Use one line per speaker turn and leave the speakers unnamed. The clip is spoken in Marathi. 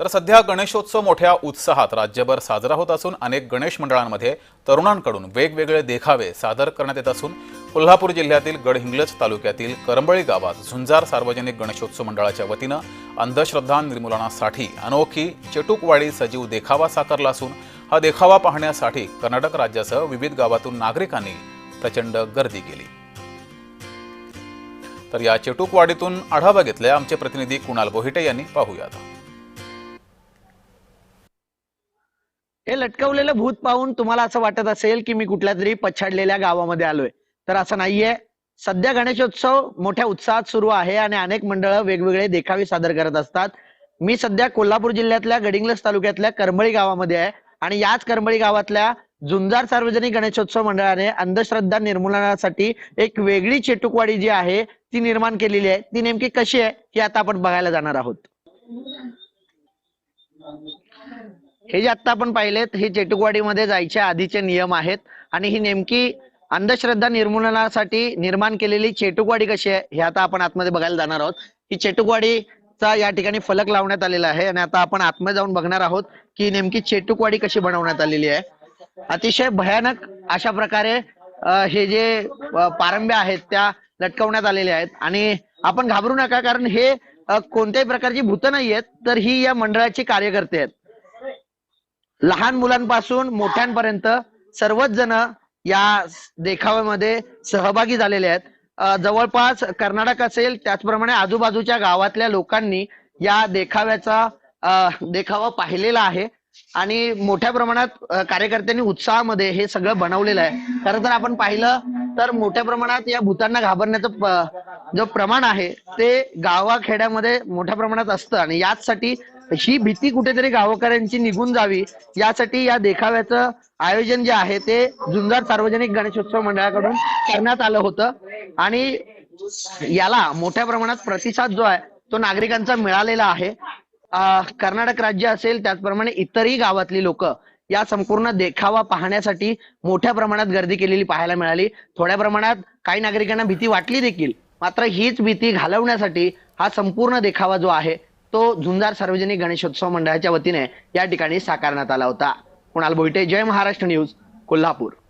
तर सध्या गणेशोत्सव मोठ्या उत्साहात राज्यभर साजरा होत असून अनेक गणेश मंडळांमध्ये तरुणांकडून वेगवेगळे देखावे सादर करण्यात येत असून कोल्हापूर जिल्ह्यातील गडहिंग्लज तालुक्यातील करंबळी गावात झुंजार सार्वजनिक गणेशोत्सव मंडळाच्या वतीनं अंधश्रद्धा निर्मूलनासाठी अनोखी चेटुकवाडी सजीव देखावा साकारला असून हा देखावा पाहण्यासाठी कर्नाटक राज्यासह विविध गावातून नागरिकांनी प्रचंड गर्दी केली. तर या चेटुकवाडीतून आढावा घेतलाय आमचे प्रतिनिधी कुणाल बोहिटे यांनी. पाहूयात.
हे लटकवलेलं भूत पाहून तुम्हाला असं वाटत असेल की मी कुठल्या तरी पछाडलेल्या गावामध्ये आलोय. तर असं नाहीये. सध्या गणेशोत्सव मोठ्या उत्साहात सुरू आहे आणि अनेक मंडळं वेगवेगळे देखावे सादर करत असतात. मी सध्या कोल्हापूर जिल्ह्यातल्या गडिंग्लस तालुक्यातल्या करमळी गावामध्ये आहे. आणि याच करमळी गावातल्या जुंजार सार्वजनिक गणेशोत्सव मंडळाने अंधश्रद्धा निर्मूलनासाठी एक वेगळी चेटुकवाडी जी आहे ती निर्माण केलेली आहे. ती नेमकी कशी आहे ही आता आपण बघायला जाणार आहोत. हे जे आता आपण पाहिलेत हे चेटुकवाडीमध्ये जायच्या आधीचे नियम आहेत आणि ही नेमकी अंधश्रद्धा निर्मूलनासाठी निर्माण केलेली चेटुकवाडी कशी आहे हे आता आपण आतमध्ये बघायला जाणार आहोत. ही चेटुकवाडीचा या ठिकाणी फलक लावण्यात आलेला आहे आणि आता आपण आतमध्ये जाऊन बघणार आहोत की नेमकी चेटुकवाडी कशी बनवण्यात आलेली आहे. अतिशय भयानक अशा प्रकारे हे जे पारंब्या आहेत त्या लटकवण्यात आलेल्या आहेत. आणि आपण घाबरू नका कारण हे कोणत्याही प्रकारची भूत नाही आहेत तर ही या मंडळाची कार्यकर्ते आहेत. लहान मुलांपासून मोठ्यांपर्यंत सर्वच जण या देखाव्यामध्ये सहभागी झालेले आहेत. जवळपास कर्नाटक असेल त्याचप्रमाणे आजूबाजूच्या गावातल्या लोकांनी या देखाव्याचा देखावा पाहिलेला आहे. आणि मोठ्या प्रमाणात कार्यकर्त्यांनी उत्साहामध्ये हे सगळं बनवलेलं आहे. खरं तर आपण पाहिलं तर मोठ्या प्रमाणात या भूतांना घाबरण्याचं जो प्रमाण आहे ते गावाखेड्यामध्ये मोठ्या प्रमाणात असतं. आणि याचसाठी ही भीती कुठेतरी गावकऱ्यांची निघून जावी यासाठी या देखाव्याचं आयोजन जे आहे ते जुंजार सार्वजनिक गणेशोत्सव मंडळाकडून करण्यात आलं होतं. आणि याला मोठ्या प्रमाणात प्रतिसाद जो आहे तो नागरिकांचा मिळालेला आहे. कर्नाटक राज्य असेल त्याचप्रमाणे इतरही गावातली लोक या संपूर्ण देखावा पाहण्यासाठी मोठ्या प्रमाणात गर्दी केलेली पाहायला मिळाली. थोड्या प्रमाणात काही नागरिकांना भीती वाटली देखील. मात्र हीच भीती घालवण्यासाठी हा संपूर्ण देखावा जो आहे तो झुंजार सार्वजनिक गणेशोत्सव मंडळाच्या वतीने या ठिकाणी साकारण्यात आला होता. कुणाल बोईटे जय महाराष्ट्र न्यूज कोल्हापूर.